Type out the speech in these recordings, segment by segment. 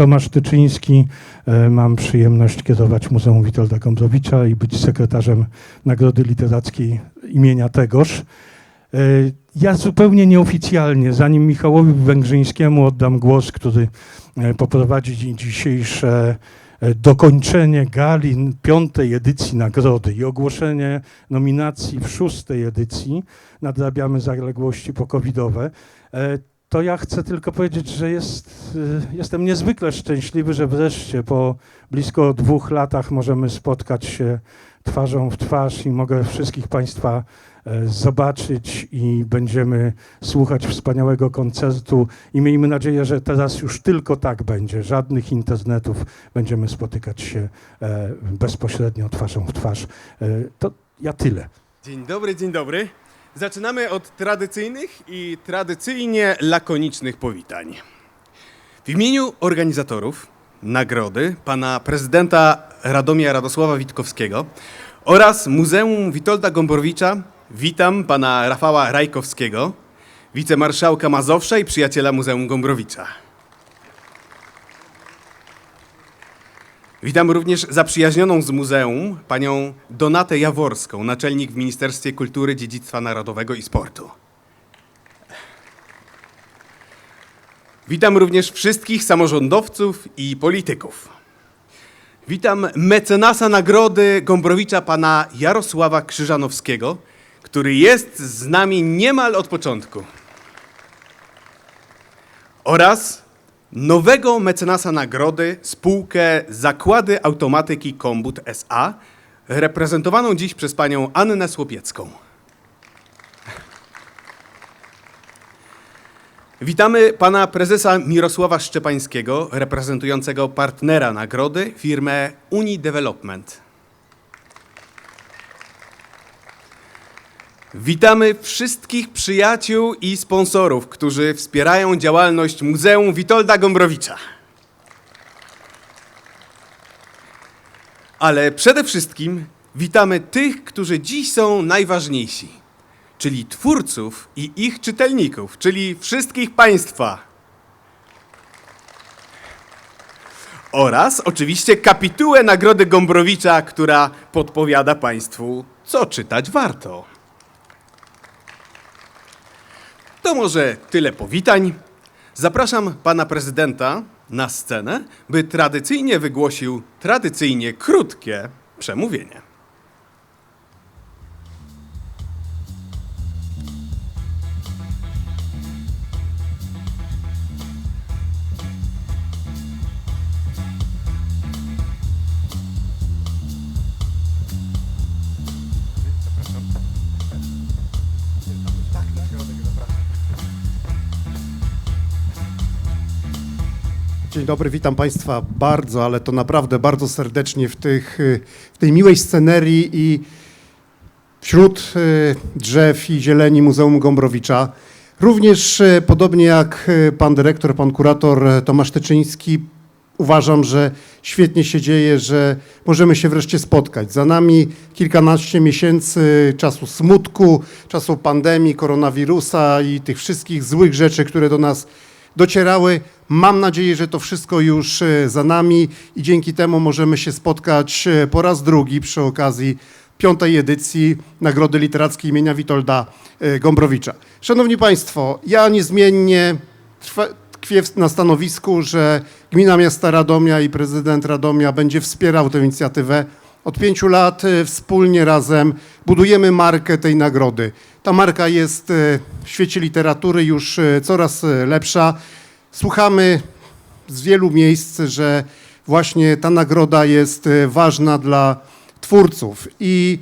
Tomasz Tyczyński. E, Mam przyjemność kierować Muzeum Witolda Gombrowicza i być sekretarzem Nagrody Literackiej imienia tegoż. E, Ja zupełnie nieoficjalnie, zanim Michałowi Węgrzyńskiemu oddam głos, który e, poprowadzi dzi- dzisiejsze dokończenie gali piątej edycji nagrody i ogłoszenie nominacji w szóstej edycji nadrabiamy zaległości pokowidowe. To ja chcę tylko powiedzieć, że jest, e, jestem niezwykle szczęśliwy, że wreszcie po blisko dwóch latach możemy spotkać się twarzą w twarz i mogę wszystkich Państwa e, zobaczyć i będziemy słuchać wspaniałego koncertu i miejmy nadzieję, że teraz już tylko tak będzie. Żadnych internetów, będziemy spotykać się e, bezpośrednio twarzą w twarz. E, To ja tyle. Dzień dobry, dzień dobry. Zaczynamy od tradycyjnych i tradycyjnie lakonicznych powitań. W imieniu organizatorów nagrody pana prezydenta Radomia Radosława Witkowskiego oraz Muzeum Witolda Gombrowicza witam pana Rafała Rajkowskiego, wicemarszałka Mazowsza i przyjaciela Muzeum Gombrowicza. Witam również zaprzyjaźnioną z muzeum panią Donatę Jaworską, naczelnik w Ministerstwie Kultury, Dziedzictwa Narodowego i Sportu. Witam również wszystkich samorządowców i polityków. Witam mecenasa nagrody Gombrowicza pana Jarosława Krzyżanowskiego, który jest z nami niemal od początku. Oraz nowego mecenasa nagrody spółkę Zakłady Automatyki Kombut SA, reprezentowaną dziś przez panią Annę Słopiecką. Witamy pana prezesa Mirosława Szczepańskiego, reprezentującego partnera nagrody, firmę Uni Development. Witamy wszystkich przyjaciół i sponsorów, którzy wspierają działalność Muzeum Witolda Gombrowicza. Ale przede wszystkim witamy tych, którzy dziś są najważniejsi, czyli twórców i ich czytelników, czyli wszystkich Państwa. Oraz oczywiście kapitułę Nagrody Gombrowicza, która podpowiada Państwu, co czytać warto. To może tyle powitań. Zapraszam pana prezydenta na scenę, by tradycyjnie wygłosił tradycyjnie krótkie przemówienie. Dzień dobry, witam Państwa bardzo, ale to naprawdę bardzo serdecznie w, tych, y, w tej miłej scenerii i wśród y, drzew i zieleni Muzeum Gombrowicza. Również y, podobnie jak pan dyrektor, pan kurator Tomasz Tyczyński, uważam, że świetnie się dzieje, że możemy się wreszcie spotkać. Za nami kilkanaście miesięcy czasu smutku, czasu pandemii, koronawirusa i tych wszystkich złych rzeczy, które do nas docierały. Mam nadzieję, że to wszystko już e, za nami i dzięki temu możemy się spotkać e, po raz drugi przy okazji piątej edycji Nagrody Literackiej imienia Witolda e, Gombrowicza. Szanowni Państwo, ja niezmiennie trwa, tkwię na stanowisku, że Gmina Miasta Radomia i prezydent Radomia będzie wspierał tę inicjatywę. Od pięciu lat e, wspólnie razem budujemy markę tej nagrody. Ta marka jest e, w świecie literatury już e, coraz lepsza. Słuchamy z wielu miejsc, że właśnie ta nagroda jest ważna dla twórców i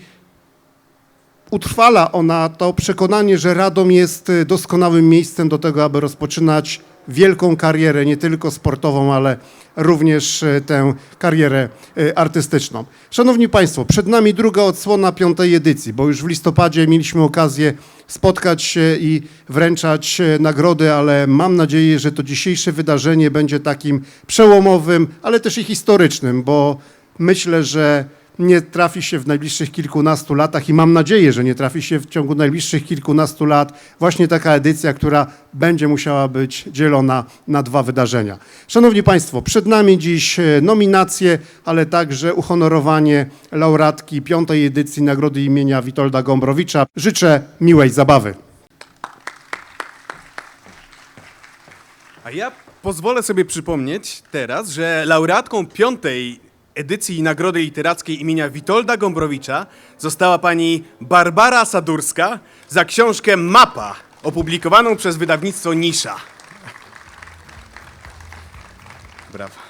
utrwala ona to przekonanie, że Radom jest doskonałym miejscem do tego, aby rozpoczynać wielką karierę, nie tylko sportową, ale również e, tę karierę e, artystyczną. Szanowni Państwo, przed nami druga odsłona piątej edycji, bo już w listopadzie mieliśmy okazję spotkać się i wręczać e, nagrody, ale mam nadzieję, że to dzisiejsze wydarzenie będzie takim przełomowym, ale też i historycznym, bo myślę, że nie trafi się w najbliższych kilkunastu latach i mam nadzieję, że nie trafi się w ciągu najbliższych kilkunastu lat właśnie taka edycja, która będzie musiała być dzielona na dwa wydarzenia. Szanowni Państwo, przed nami dziś e, nominacje, ale także uhonorowanie laureatki piątej edycji Nagrody imienia Witolda Gombrowicza. Życzę miłej zabawy. A ja pozwolę sobie przypomnieć teraz, że laureatką piątej edycji Nagrody Literackiej imienia Witolda Gombrowicza została pani Barbara Sadurska za książkę Mapa, opublikowaną przez wydawnictwo Nisza. Brawo.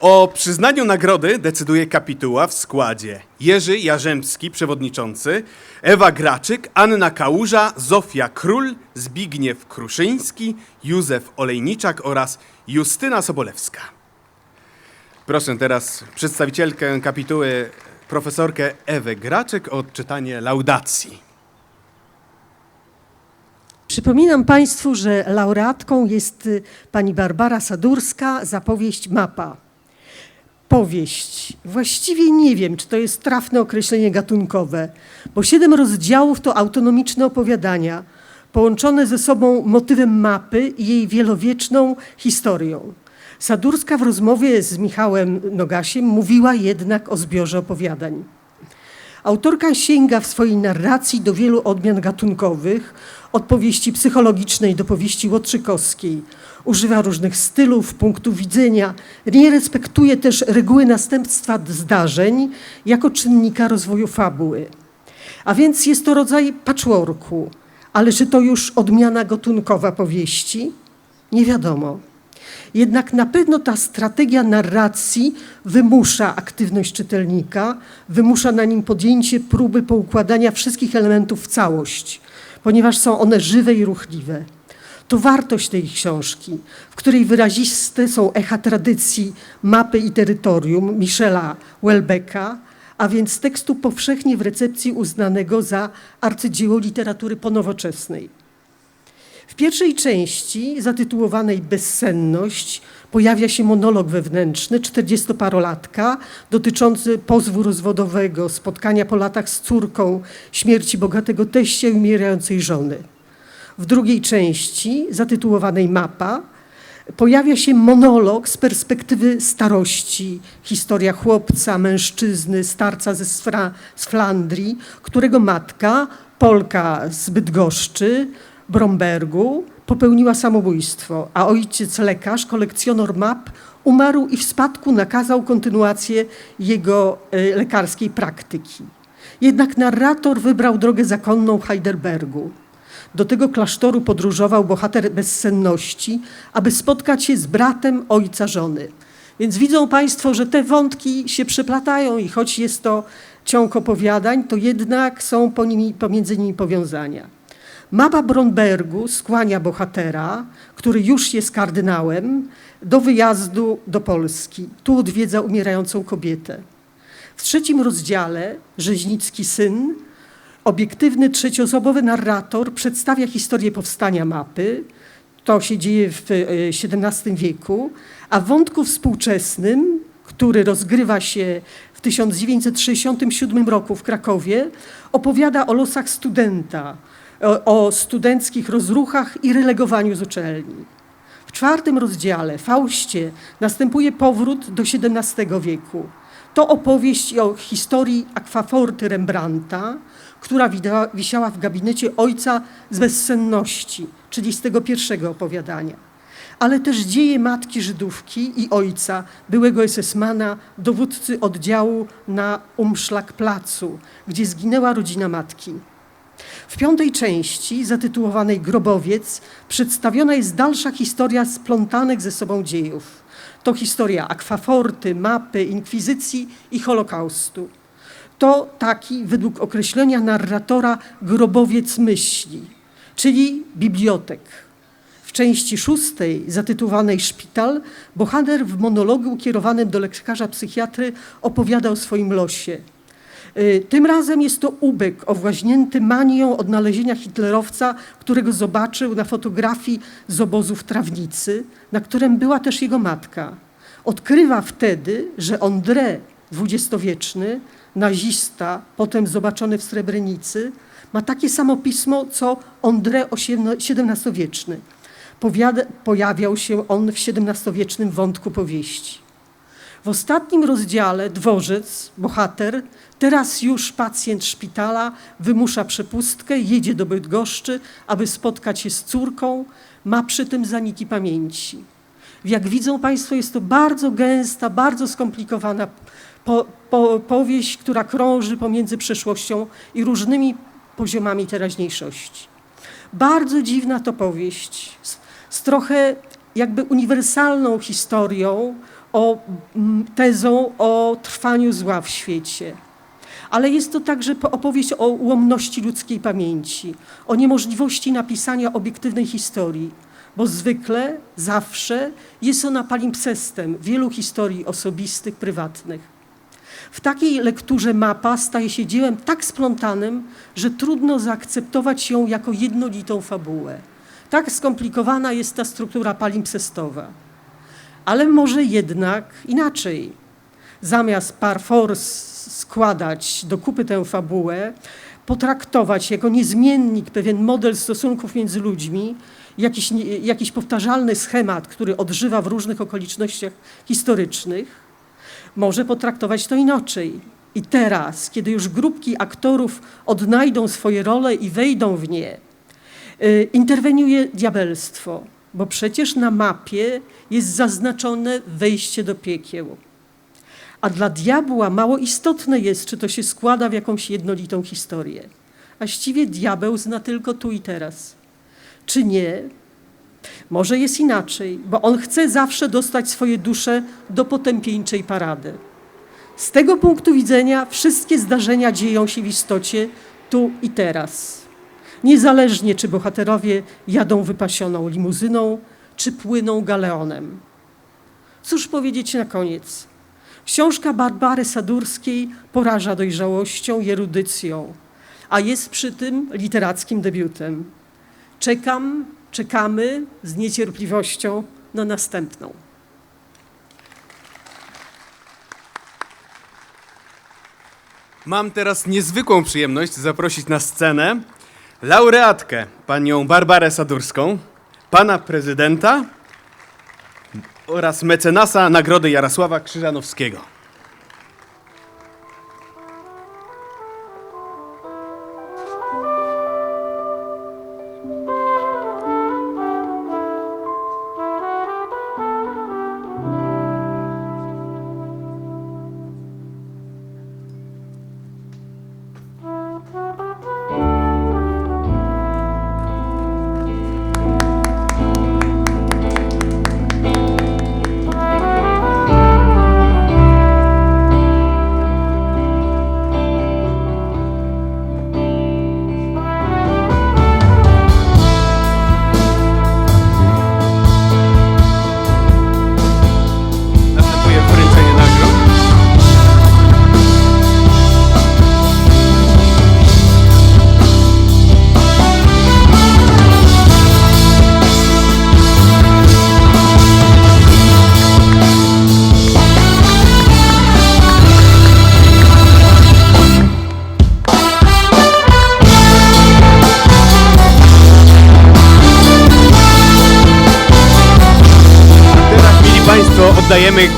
O przyznaniu nagrody decyduje kapituła w składzie Jerzy Jarzębski, przewodniczący, Ewa Graczyk, Anna Kałuża, Zofia Król, Zbigniew Kruszyński, Józef Olejniczak oraz Justyna Sobolewska. Proszę teraz przedstawicielkę kapituły, profesorkę Ewę Graczyk o odczytanie laudacji. Przypominam Państwu, że laureatką jest y, pani Barbara Sadurska za powieść Mapa. Powieść. Właściwie nie wiem, czy to jest trafne określenie gatunkowe, bo siedem rozdziałów to autonomiczne opowiadania, połączone ze sobą motywem mapy i jej wielowieczną historią. Sadurska w rozmowie z Michałem Nogasiem mówiła jednak o zbiorze opowiadań. Autorka sięga w swojej narracji do wielu odmian gatunkowych, od powieści psychologicznej do powieści łotrzykowskiej. Używa różnych stylów, punktów widzenia, nie respektuje też reguły następstwa zdarzeń jako czynnika rozwoju fabuły. A więc jest to rodzaj patchworku. Ale czy to już odmiana gatunkowa powieści? Nie wiadomo. Jednak na pewno ta strategia narracji wymusza aktywność czytelnika, wymusza na nim podjęcie próby poukładania wszystkich elementów w całość, ponieważ są one żywe i ruchliwe. To wartość tej książki, w której wyraziste są echa tradycji mapy i terytorium Michela Welbecka, a więc tekstu powszechnie w recepcji uznanego za arcydzieło literatury ponowoczesnej. W pierwszej części, zatytułowanej Bezsenność, pojawia się monolog wewnętrzny czterdziestoparolatka dotyczący pozwu rozwodowego, spotkania po latach z córką, śmierci bogatego teścia i umierającej żony. W drugiej części, zatytułowanej Mapa, pojawia się monolog z perspektywy starości, historia chłopca, mężczyzny, starca ze z Flandrii, którego matka, Polka z Bydgoszczy, Brombergu, popełniła samobójstwo, a ojciec lekarz, kolekcjoner map, umarł i w spadku nakazał kontynuację jego e, lekarskiej praktyki. Jednak narrator wybrał drogę zakonną Heidelbergu. Do tego klasztoru podróżował bohater bezsenności, aby spotkać się z bratem ojca żony. Więc widzą Państwo, że te wątki się przeplatają i choć jest to ciąg opowiadań, to jednak są nimi, pomiędzy nimi powiązania. Mapa Brombergu skłania bohatera, który już jest kardynałem, do wyjazdu do Polski. Tu odwiedza umierającą kobietę. W trzecim rozdziale Rzeźnicki syn, obiektywny trzecioosobowy narrator przedstawia historię powstania mapy. To się dzieje w XVII wieku, a w wątku współczesnym, który rozgrywa się w 1967 roku w Krakowie, opowiada o losach studenta, o, studenckich rozruchach i relegowaniu z uczelni. W czwartym rozdziale, Faustie, następuje powrót do XVII wieku. To opowieść o historii akwaforty Rembrandta, która wisiała w gabinecie ojca z bezsenności, czyli z tego pierwszego opowiadania. Ale też dzieje matki Żydówki i ojca, byłego SS-mana, dowódcy oddziału na Umszlak-Placu, gdzie zginęła rodzina matki. W piątej części, zatytułowanej Grobowiec, przedstawiona jest dalsza historia splątanych ze sobą dziejów. To historia akwaforty, mapy, inkwizycji i Holokaustu. To taki, według określenia narratora, grobowiec myśli, czyli bibliotek. W części szóstej, zatytułowanej Szpital, bohater w monologu ukierowanym do lekarza psychiatry opowiada o swoim losie. Y, Tym razem jest to ubek owłaźnięty manią odnalezienia hitlerowca, którego zobaczył na fotografii z obozu w Trawnicy, na którym była też jego matka. Odkrywa wtedy, że André dwudziestowieczny, nazista, potem zobaczony w Srebrenicy, ma takie samo pismo co André XVII-wieczny. Pojawiał się on w XVII-wiecznym wątku powieści. W ostatnim rozdziale dworzec, bohater, teraz już pacjent szpitala, wymusza przepustkę, jedzie do Bydgoszczy, aby spotkać się z córką, ma przy tym zaniki pamięci. Jak widzą Państwo, jest to bardzo gęsta, bardzo skomplikowana po, po, powieść, która krąży pomiędzy przeszłością i różnymi poziomami teraźniejszości. Bardzo dziwna to powieść, z, z trochę jakby uniwersalną historią, o mm, tezą o trwaniu zła w świecie. Ale jest to także po- opowieść o ułomności ludzkiej pamięci, o niemożliwości napisania obiektywnej historii, bo zwykle, zawsze jest ona palimpsestem wielu historii osobistych, prywatnych. W takiej lekturze mapa staje się dziełem tak splątanym, że trudno zaakceptować ją jako jednolitą fabułę. Tak skomplikowana jest ta struktura palimpsestowa. Ale może jednak inaczej. Zamiast par force składać do kupy tę fabułę, potraktować jako niezmiennik pewien model stosunków między ludźmi, jakiś, jakiś powtarzalny schemat, który odżywa w różnych okolicznościach historycznych, może potraktować to inaczej. I teraz, kiedy już grupki aktorów odnajdą swoje role i wejdą w nie, y, interweniuje diabelstwo, bo przecież na mapie jest zaznaczone wejście do piekieł. A dla diabła mało istotne jest, czy to się składa w jakąś jednolitą historię. Właściwie diabeł zna tylko tu i teraz. Czy nie? Może jest inaczej, bo on chce zawsze dostać swoje dusze do potępieńczej parady. Z tego punktu widzenia wszystkie zdarzenia dzieją się w istocie tu i teraz. Niezależnie, czy bohaterowie jadą wypasioną limuzyną, czy płyną galeonem. Cóż powiedzieć na koniec? Książka Barbary Sadurskiej poraża dojrzałością i erudycją, a jest przy tym literackim debiutem. Czekam, czekamy z niecierpliwością na następną. Mam teraz niezwykłą przyjemność zaprosić na scenę laureatkę, panią Barbarę Sadurską, pana prezydenta oraz mecenasa Nagrody Jarosława Krzyżanowskiego.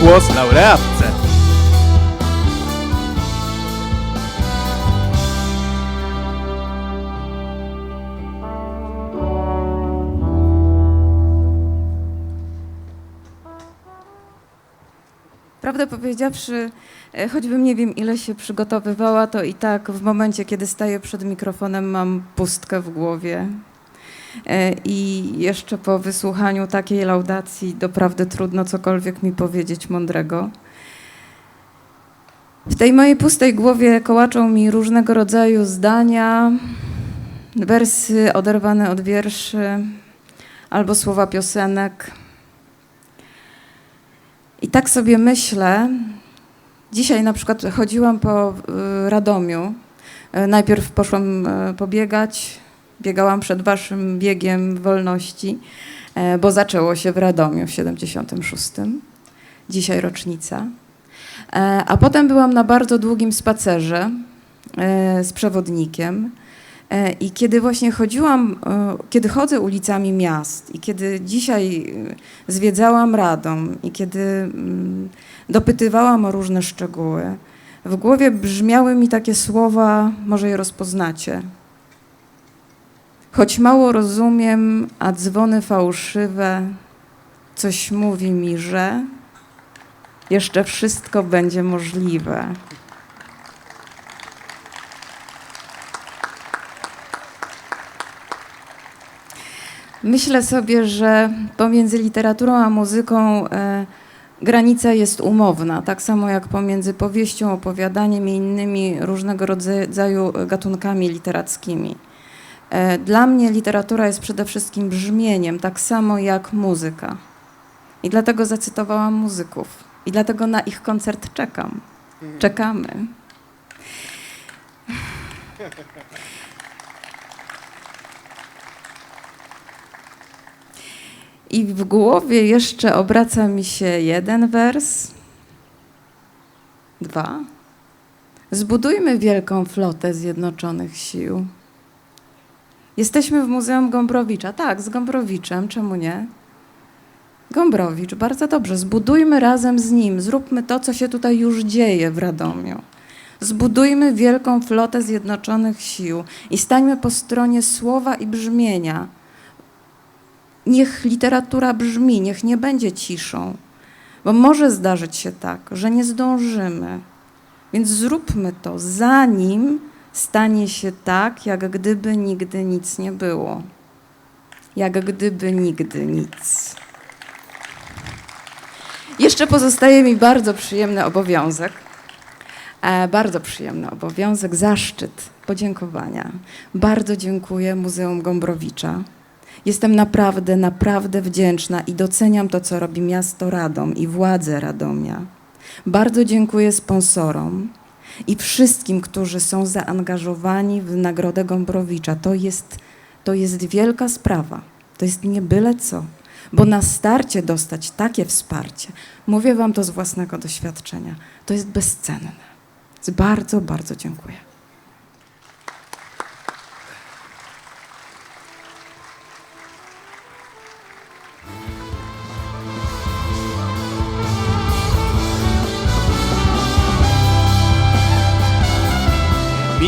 Głos laureatce. Prawdę powiedziawszy, e, choćbym nie wiem ile się przygotowywała, to i tak w momencie, kiedy staję przed mikrofonem, mam pustkę w głowie. E, I jeszcze po wysłuchaniu takiej laudacji, doprawdy trudno cokolwiek mi powiedzieć mądrego. W tej mojej pustej głowie kołaczą mi różnego rodzaju zdania, wersy oderwane od wierszy albo słowa piosenek. I tak sobie myślę, dzisiaj na przykład chodziłam po y, Radomiu. Y, Najpierw poszłam y, pobiegać, biegałam przed waszym biegiem wolności, e, bo zaczęło się w Radomiu w 76. Dzisiaj rocznica. E, A potem byłam na bardzo długim spacerze e, z przewodnikiem. I kiedy właśnie chodziłam, kiedy chodzę ulicami miast i kiedy dzisiaj zwiedzałam Radom i kiedy mm, dopytywałam o różne szczegóły, w głowie brzmiały mi takie słowa, może je rozpoznacie. Choć mało rozumiem, a dzwony fałszywe, coś mówi mi, że jeszcze wszystko będzie możliwe. Myślę sobie, że pomiędzy literaturą a muzyką e, granica jest umowna, tak samo jak pomiędzy powieścią, opowiadaniem i innymi różnego rodzaju gatunkami literackimi. E, Dla mnie literatura jest przede wszystkim brzmieniem, tak samo jak muzyka. I dlatego zacytowałam muzyków. I dlatego na ich koncert czekam. Czekamy. I w głowie jeszcze obraca mi się jeden wers, dwa. Zbudujmy wielką flotę Zjednoczonych Sił. Jesteśmy w Muzeum Gombrowicza. Tak, z Gombrowiczem, czemu nie? Gombrowicz, bardzo dobrze. Zbudujmy razem z nim, zróbmy to, co się tutaj już dzieje w Radomiu. Zbudujmy wielką flotę Zjednoczonych Sił i stańmy po stronie słowa i brzmienia. Niech literatura brzmi, niech nie będzie ciszą, bo może zdarzyć się tak, że nie zdążymy. Więc zróbmy to, zanim stanie się tak, jak gdyby nigdy nic nie było. Jak gdyby nigdy nic. Jeszcze pozostaje mi bardzo przyjemny obowiązek, e, bardzo przyjemny obowiązek, zaszczyt podziękowania. Bardzo dziękuję Muzeum Gombrowicza. Jestem naprawdę, naprawdę wdzięczna i doceniam to, co robi miasto Radom i władze Radomia. Bardzo dziękuję sponsorom i wszystkim, którzy są zaangażowani w Nagrodę Gombrowicza. To jest, to jest wielka sprawa. To jest nie byle co. Bo na starcie dostać takie wsparcie, mówię Wam to z własnego doświadczenia, to jest bezcenne. Bardzo, bardzo dziękuję.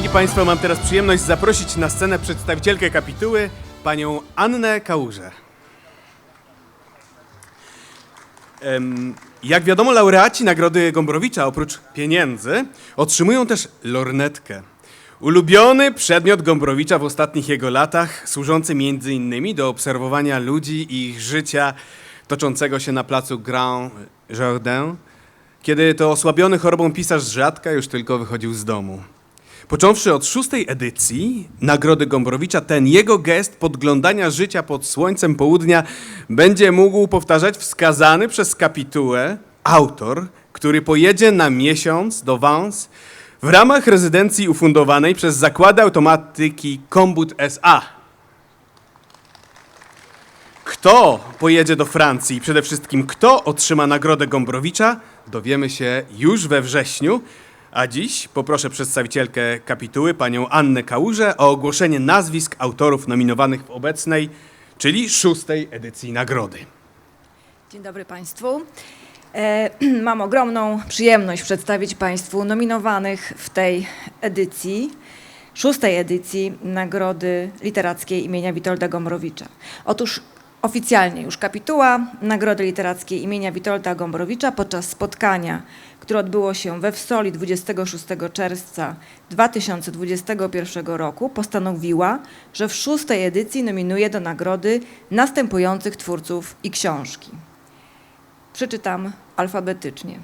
Mili Państwo, mam teraz przyjemność zaprosić na scenę przedstawicielkę kapituły, panią Annę Kałużę. Jak wiadomo, laureaci Nagrody Gombrowicza oprócz pieniędzy otrzymują też lornetkę. Ulubiony przedmiot Gombrowicza w ostatnich jego latach, służący między innymi do obserwowania ludzi i ich życia toczącego się na placu Grand Jardin, kiedy to osłabiony chorobą pisarz z rzadka już tylko wychodził z domu. Począwszy od szóstej edycji Nagrody Gombrowicza, ten jego gest podglądania życia pod słońcem południa będzie mógł powtarzać wskazany przez kapitułę autor, który pojedzie na miesiąc do Vence w ramach rezydencji ufundowanej przez Zakłady Automatyki Kombut S.A. Kto pojedzie do Francji i przede wszystkim kto otrzyma Nagrodę Gombrowicza, dowiemy się już we wrześniu. A dziś poproszę przedstawicielkę kapituły, panią Annę Kałużę, o ogłoszenie nazwisk autorów nominowanych w obecnej, czyli szóstej edycji nagrody. Dzień dobry Państwu. E, mam ogromną przyjemność przedstawić Państwu nominowanych w tej edycji, szóstej edycji Nagrody Literackiej imienia Witolda Gombrowicza. Otóż oficjalnie już kapituła Nagrody Literackiej imienia Witolda Gombrowicza podczas spotkania, które odbyło się we Wsoli 26 czerwca 2021 roku, postanowiła, że w szóstej edycji nominuje do nagrody następujących twórców i książki. Przeczytam alfabetycznie.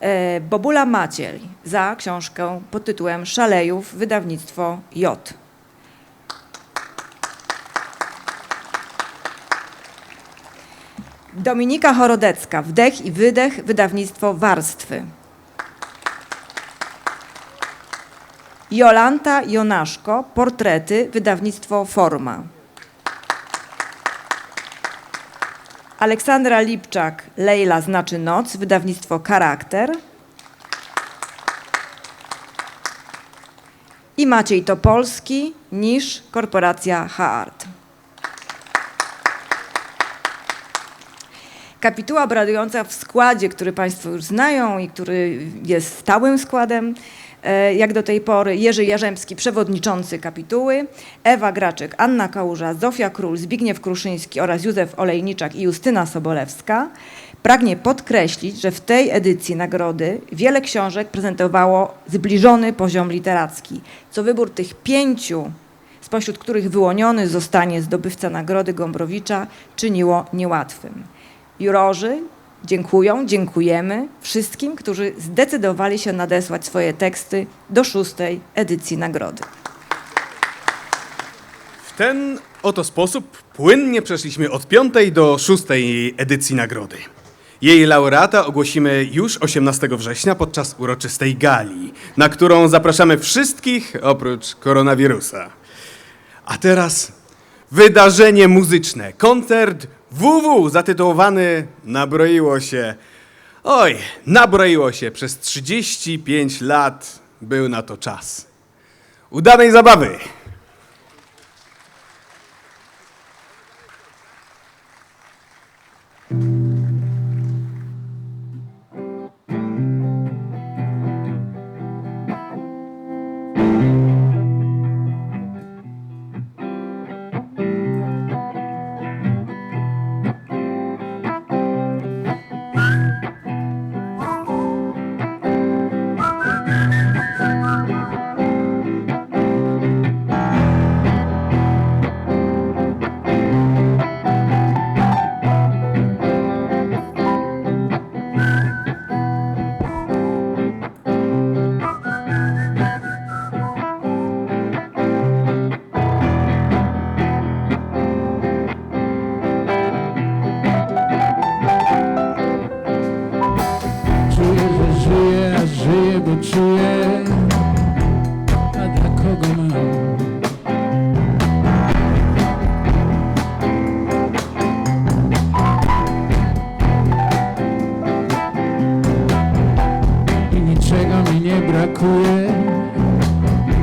E, Bobula Maciel za książkę pod tytułem Szalejów, wydawnictwo J. Dominika Chorodecka, Wdech i Wydech, wydawnictwo Warstwy. Jolanta Jonaszko, Portrety, wydawnictwo Forma. Aleksandra Lipczak, Lejla znaczy noc, wydawnictwo Charakter. I Maciej Topolski, Nisz, korporacja Haart. Kapituła obradująca w składzie, który Państwo już znają i który jest stałym składem, e, jak do tej pory Jerzy Jarzębski, przewodniczący kapituły, Ewa Graczyk, Anna Kałuża, Zofia Król, Zbigniew Kruszyński oraz Józef Olejniczak i Justyna Sobolewska, pragnie podkreślić, że w tej edycji nagrody wiele książek prezentowało zbliżony poziom literacki, co wybór tych pięciu spośród których wyłoniony zostanie zdobywca Nagrody Gombrowicza, czyniło niełatwym. Jurorzy dziękują, dziękujemy wszystkim, którzy zdecydowali się nadesłać swoje teksty do szóstej edycji nagrody. W ten oto sposób płynnie przeszliśmy od piątej do szóstej edycji nagrody. Jej laureata ogłosimy już 18 września podczas uroczystej gali, na którą zapraszamy wszystkich oprócz koronawirusa. A teraz wydarzenie muzyczne, koncert WW zatytułowany Nabroiło się. Oj, nabroiło się, przez 35 lat był na to czas. Udanej zabawy!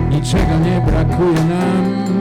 Niczego nie brakuje nam